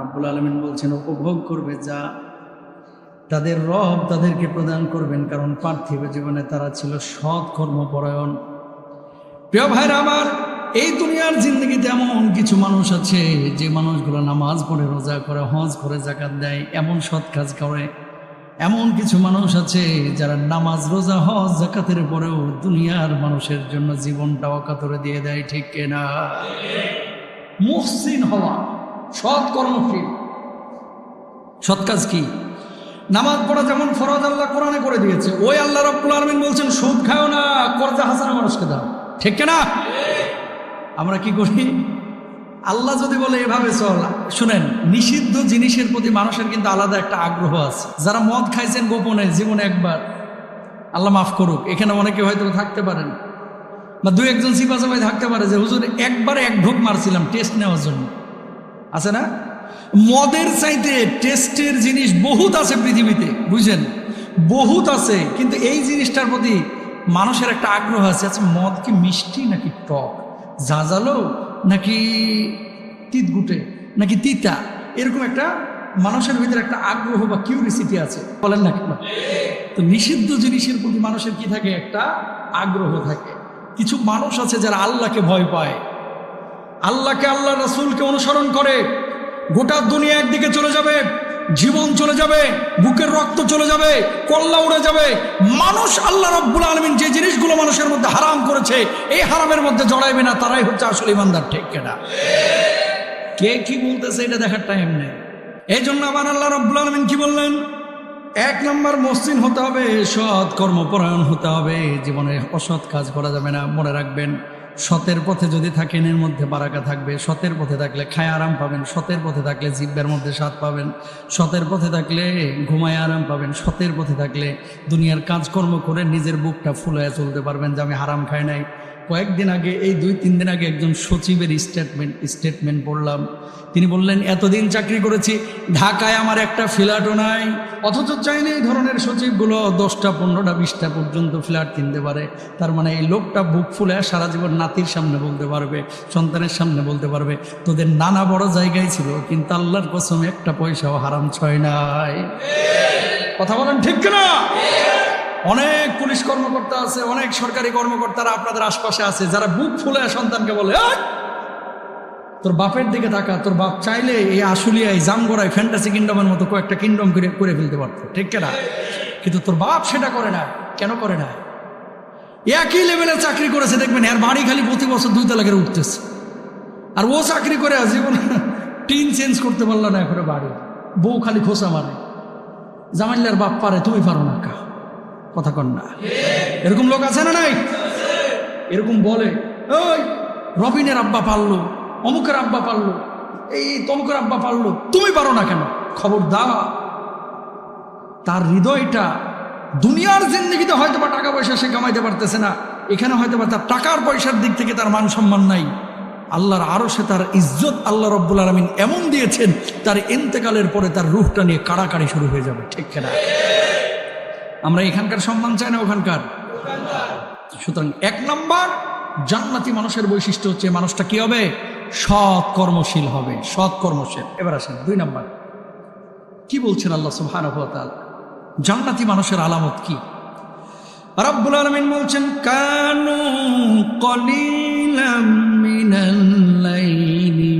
রব্বুল আলমিন বলছেন উপভোগ করবে যা তাদের রব তাদেরকে প্রদান করবেন কারণ পার্থিব জীবনে তারা ছিল সৎ কর্মপরায়ণ। প্রিয় ভাইরা আমার এই দুনিয়ার জিন্দগিতে এমন কিছু মানুষ আছে যে মানুষগুলো নামাজ পড়ে রোজা করে হজ করে জাকাত দেয় এমন সৎ কাজ করে। এমন কিছু মানুষ আছে যারা নামাজ রোজা হজ জাকাতের পরেও দুনিয়ার মানুষের জন্য জীবনটা অকাতরে দিয়ে দেয় ঠিক কিনা? মুহসিন হওয়া। সৎ কর্মশীল সৎ কাজ কি? নামাজ পড়া যেমন ফরজ আল্লাহ কোরআনে করে দিয়েছে, ওই আল্লাহ রব্বুল আলমিন বলছেন, সুদ খাও না, কর্জা মানুষকে দাও। ঠিক না আমরা কি করি? আল্লাহ যদি বলে এভাবে চল, শুনেন, নিষিদ্ধ জিনিসের প্রতি মানুষের কিন্তু আলাদা একটা আগ্রহ আছে। যারা মদ খাইছেন গোপনে, জীবনে একবার, আল্লাহ মাফ করুক, এখানে অনেকে হয়তো থাকতে পারেন। বা দু একজন সিপাচাবাই থাকতে পারে যে, হুজুর, একবারে এক ঢোক মারছিলাম, টেস্ট নেওয়ার জন্য। আছে না? মদের চাইতে টেস্টের জিনিস বহুত আছে পৃথিবীতে, বুঝছেন? বহুত আছে, কিন্তু এই জিনিসটার প্রতি মানুষের একটা আগ্রহ আছে আচ্ছা মদ কি মিষ্টি নাকি টক? ঝাঁঝালো নাকি তিতগুটে নাকি তিতা? এরকম একটা মানুষের ভিতরে একটা আগ্রহ বা কিউরিসিটি আছে। বলেন না কেন? তো নিষিদ্ধ জিনিসের প্রতি মানুষের কি থাকে? একটা আগ্রহ থাকে। কিছু মানুষ আছে যারা আল্লাহকে ভয় পায়। আল্লাহকে আল্লাহ রাসূলকে অনুসরণ করে। গোটা দুনিয়া একদিকে চলে যাবে, জীবন চলে যাবে, বুকের রক্ত চলে যাবে, কল্লা উড়ে যাবে। মানুষ আল্লাহ রব্বুল আলমিন যে জিনিসগুলো মানুষের মধ্যে হারাম করেছে, এই হারামের মধ্যে জড়াইবে না, তারাই হচ্ছে আসলে ইমানদার ঠিক কেনা কে কি বলতেছে এটা দেখার টাইম নেই। এই জন্য আবার আল্লাহ রব্বুল আলমিন কি বললেন? এক নম্বর মসৃণ হতে হবে, সৎ কর্মপরায়ণ হতে হবে, জীবনে অসৎ কাজ করা যাবে না, মনে রাখবেন। সতের পথে যদি থাকেন, এর মধ্যে বারাকা থাকবে। সতের পথে থাকলে খায় আরাম পাবেন। সতের পথে থাকলে জিব্বের মধ্যে স্বাদ পাবেন। সতের পথে থাকলে ঘুমায় আরাম পাবেন। সতের পথে থাকলে দুনিয়ার কাজকর্ম করে নিজের বুকটা ফুলায় চলতে পারবেন যে আমি হারাম খাই নাই। কয়েকদিন আগে, এই দুই, তিন দিন আগে একজন সচিবের স্টেটমেন্ট স্টেটমেন্ট পড়লাম। তিনি বললেন, এতদিন চাকরি করেছি, ঢাকায় আমার একটা ফ্ল্যাটও নাই। অথচ চাইলে এই ধরনের সচিবগুলো দশটা, পনেরোটা, বিশটা পর্যন্ত ফ্ল্যাট কিনতে পারে। তার মানে এই লোকটা বুক ফুলে সারা জীবন নাতির সামনে বলতে পারবে, সন্তানের সামনে বলতে পারবে, তোদের নানা বড় জায়গায় ছিল, কিন্তু আল্লাহর কসম একটা পয়সাও হারাম ছয় নাই। কথা বলেন ঠিক না অনেক পুলিশ কর্মকর্তা আছে অনেক সরকারি কর্মকর্তারা আপনাদের আশপাশে আছে যারা বুক ফুলে সন্তানকে বলে "এই, তোর বাপের দিকে তাকা তোর বাপ চাইলে এই আশুলিয়ায় জামগড়ায় ফ্যান্টাসি কিংডমের মতো কয়েকটা কিংডম করে করে ফেলতে পারতো ঠিক না কিন্তু তোর বাপ সেটা করে না কেন করে না? একই লেভেলের চাকরি করেছে দেখবেন এর বাড়ি খালি প্রতি বছর দুই তালা করে উঠতেছে। আর ও চাকরি করে জীবন টিন চেঞ্জ করতে পারল না এখন বাড়ি। বউ খালি খোসা মারে। জামাইলার বাপ পারে তুমি পারো না কা কথা কন না। এরকম লোক আছে না নাই? এরকম বলে, ওই, রবিনের আব্বা পারল, অমুকের আব্বা পারল, এই তমুকের আব্বা পারল, তুমি পারো না কেন? খবর দাও তার হৃদয়টা দুনিয়ার জিন্দগিতে হয়তো বা টাকা পয়সা সে কামাইতে পারতেছে না। এখানে হয়তো বা তার টাকার পয়সার দিক থেকে তার মান সম্মান নাই। আল্লাহর আরও সে তার ইজ্জত আল্লাহ রব্বুল আলমিন এমন দিয়েছেন, তার ইন্তেকালের পরে তার রুহটা নিয়ে কাড়াকাড়ি শুরু হয়ে যাবে, ঠিক কিনা? আমরা এখানকার সম্মান চাই না ওখানকার। সুতরাং এক নম্বর, জান্নাতি মানুষের বৈশিষ্ট্য হচ্ছে মানুষটা কি হবে? সৎ কর্মশীল হবে সৎ কর্মশীল এবার আসেন, দুই নম্বর। কি বলছেন আল্লাহ তাআলা? জান্নাতি মানুষের আলামত কি? রব্বুল আলামিন বলছেন, কানু কলিলাম মিনাল লাইলি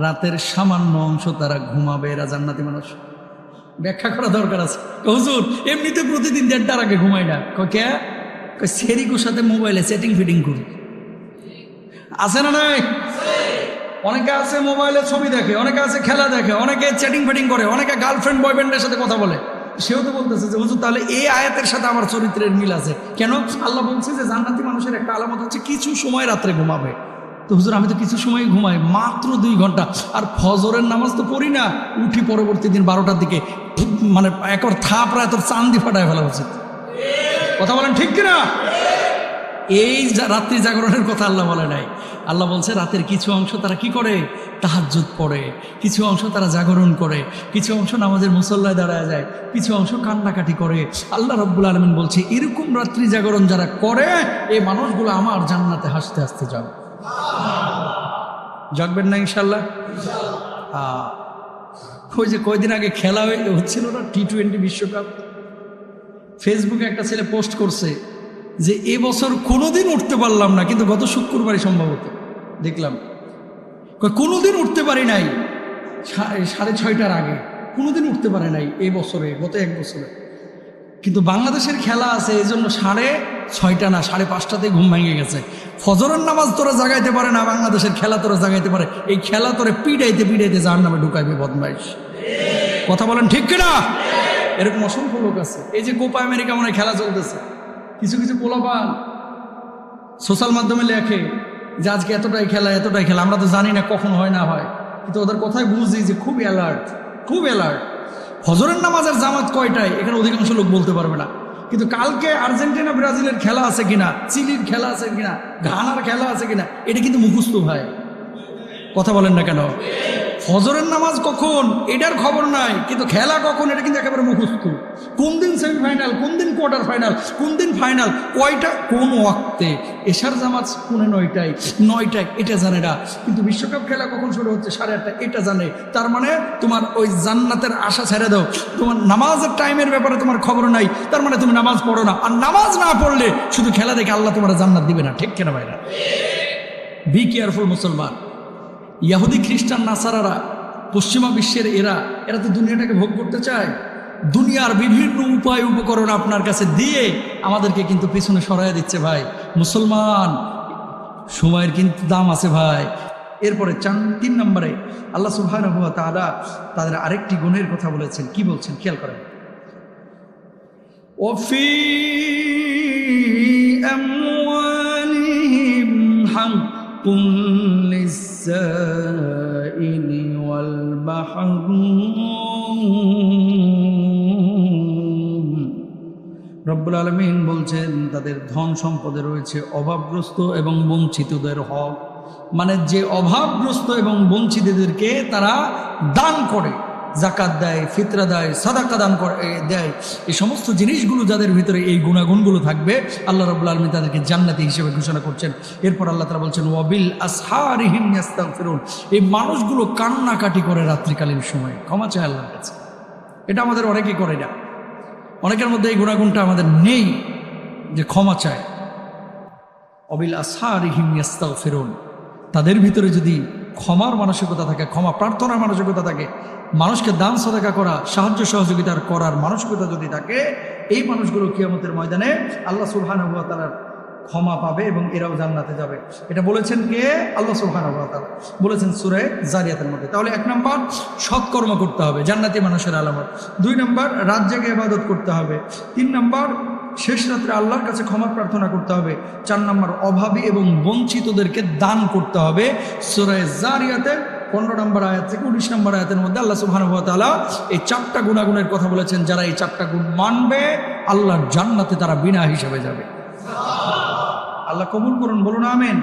রাতের সামান্য অংশ তারা ঘুমাবে, এরা জান্নাতি মানুষ। ব্যাখ্যা করা দরকার আছে। হুজুর, এমনিতে প্রতিদিন দেড়টার আগে ঘুমাই না। কে? সেরিকুর সাথে মোবাইলে সেটিং ফিটিং করি। আছে না নাই? অনেকে আছে মোবাইলে ছবি দেখে, অনেকে আছে খেলা দেখে, অনেকে চ্যাটিং ফেটিং করে, অনেকে গার্লফ্রেন্ড বয়ফ্রেন্ডের সাথে কথা বলে। সেও তো বলতেছে যে, হুজুর, তাহলে এই আয়াতের সাথে আমার চরিত্রের মিল আছে। কেন? আল্লাহ বলছে যে, জান্নাতি মানুষের একটা আলামত হচ্ছে, কিছু সময় রাত্রে ঘুমাবে। তো হুজুর, আমি তো কিছু সময় ঘুমাই, মাত্র দুই ঘণ্টা। আর ফজরের নামাজ তো পড়ি না, উঠি পরবর্তী দিন বারোটার দিকে। মানে একর থাপড়ায় তোর চান্দি ফাটায় ফেলা উচিত। কথা বলেন ঠিক কিনা? এই রাত্রি জাগরণের কথা আল্লাহ বলে নাই। আল্লাহ বলছে, রাতের কিছু অংশ তারা কি করে? তাহাজ্জুদ পড়ে। কিছু অংশ তারা জাগরণ করে। কিছু অংশ নামাজের মুসল্লায় দাঁড়ায় যায়। কিছু অংশ কান্নাকাটি করে। আল্লাহ রব্বুল আলমিন বলছে, এরকম রাত্রি জাগরণ যারা করে, এই মানুষগুলো আমার জান্নাতে হাসতে হাসতে যাবে। জাগবেন না ইনশাল্লাহ? ওই যে কয়দিন আগে খেলা হচ্ছিল না টি টোয়েন্টি বিশ্বকাপ? ফেসবুকে একটা ছেলে পোস্ট করছে যে এবছর কোনোদিন উঠতে পারলাম না। কিন্তু গত শুক্রবারই সম্ভবত, দেখলাম। কোনোদিন উঠতে পারি নাই। সাড়ে ছয়টার আগে, কোনোদিন উঠতে পারে নাই এই বছরে, গত এক বছরে। কিন্তু বাংলাদেশের খেলা আছে এই জন্য সাড়ে ছয়টা না, সাড়ে পাঁচটাতেই ঘুম ভেঙে গেছে। ফজরের নামাজ তোরা জাগাইতে পারে না, বাংলাদেশের খেলা তোরা জাগাইতে পারে। এই খেলা তোরা পিড়াইতে পিড়াইতে যার নামে ঢুকাইবে বদমাইশ। কথা বলেন ঠিক কিনা? এরকম অসংখ্য লোক আছে। এই যে কোপা আমেরিকা মনে খেলা চলতেছে। কিছু কিছু পোলাপান সোশ্যাল মাধ্যমে লেখে যে আজকে এতটাই খেলা এতটাই খেলা। আমরা তো জানি না কখন হয়, না হয়। কিন্তু ওদের কথাই বুঝি যে খুব অ্যালার্ট খুব অ্যালার্ট ফজরের নামাজের জামাত কয়টায়? এখানে অধিকাংশ লোক বলতে পারবে না। কিন্তু কালকে আর্জেন্টিনা, ব্রাজিলের খেলা আছে কিনা, চিলির খেলা আছে কিনা, ঘানার খেলা আছে কিনা, এটা কিন্তু মুখস্থ ভাই কথা বলেন না কেন? ফজরের নামাজ কখন? এটার খবর নাই। কিন্তু খেলা কখন? এটা কিন্তু একেবারে মুখস্থ। কোন দিন সেমিফাইনাল কোন দিন কোয়ার্টার ফাইনাল কোন দিন ফাইনাল কয়টা, কোন ওয়াক্তে? এশার জামাত কোনে নয়টায় নয়টায়, এটা জানে না। কিন্তু বিশ্বকাপ খেলা কখন শুরু হচ্ছে? সাড়ে আটটা এটা জানে। তার মানে তোমার ওই জান্নাতের আশা ছেড়ে দাও। তোমার নামাজের টাইমের ব্যাপারে তোমার খবর নাই। তার মানে তুমি নামাজ পড়ো না। আর নামাজ না পড়লে শুধু খেলা দেখে আল্লাহ তোমার জান্নাত দিবে না। ঠিক কেনা ভাইরা? বি কেয়ারফুল মুসলমান। ইয়াহুদি খ্রিস্টান নাসারারা পশ্চিমা বিশ্বের এরা এরা তো দুনিয়াটাকে ভোগ করতে চায় দুনিয়ার বিভিন্ন উপায় উপকরণ আপনার কাছে দিয়ে আমাদেরকে কিন্তু পিছনে সরাই দিচ্ছে ভাই মুসলমান সময়ের কিন্তু দাম আছে ভাই এরপরে চান তিন নম্বরে আল্লাহ সুবহান হুয়া তাআলা তাদের আরেকটি গুণের কথা বলেছেন কি বলছেন খেয়াল করেন وفي أموالهم حق للسائل রব্বুল আলমিন বলছেন, তাদের ধন সম্পদে রয়েছে অভাবগ্রস্ত এবং বঞ্চিতদের হক। মানে যে অভাবগ্রস্ত এবং বঞ্চিতদেরকে তারা দান করে জাকাত দেয়, ফিতরা দেয়, সাদাকা দান করে দেয়। এই সমস্ত জিনিসগুলো যাদের ভিতরে এই গুণাগুণগুলো থাকবে, আল্লাহ রব্বুল আলমী তাদেরকে জান্নাতি হিসেবে ঘোষণা করছেন। এরপর আল্লাহ তারা বলছেন, ওয়াবিল আসহারিহিম ফেরুন এই মানুষগুলো কান্নাকাটি করে রাত্রিকালীন সময়। ক্ষমা চায় আল্লাহর কাছে। এটা আমাদের অনেকেই করে না। অনেকের মধ্যে এই গুণাগুণটা আমাদের নেই যে ক্ষমা চায়। অবিল আসার হিমিয়াস্তাও ফেরুন তাদের ভিতরে যদি ক্ষমার মানসিকতা থাকে, ক্ষমা প্রার্থনার মানসিকতা থাকে, মানুষকে দান, সদাকা করা, সাহায্য সহযোগিতার করার মানসিকতা যদি থাকে, এই মানুষগুলো কিয়ামতের ময়দানে আল্লাহ সুলহান তালার ক্ষমা পাবে এবং এরাও জান্নাতে যাবে। এটা বলেছেন কে? আল্লাহ সুলহান বলেছেন সুরে জারিয়াতের মধ্যে। তাহলে এক নম্বর, সৎকর্ম করতে হবে, জান্নাতি মানুষের আলামত। দুই নম্বর, রাত জেগে ইবাদত করতে হবে। তিন নম্বর, শেষ রাত্রে আল্লাহর কাছে ক্ষমা প্রার্থনা করতে হবে। চার নম্বর, অভাবী এবং বঞ্চিতদেরকে দান করতে হবে। সুরায় জারিয়াতে পনেরো নম্বর আয়াত থেকে উনিশ নম্বর আয়াতের মধ্যে আল্লাহ সুবাহানুভাতালা এই চারটা গুণাগুণের কথা বলেছেন। যারা এই চারটা গুণ মানবে, আল্লাহর জান্নাতে তারা বিনা হিসেবে যাবে। আল্লাহ কবুল করুন বলুন আমেন।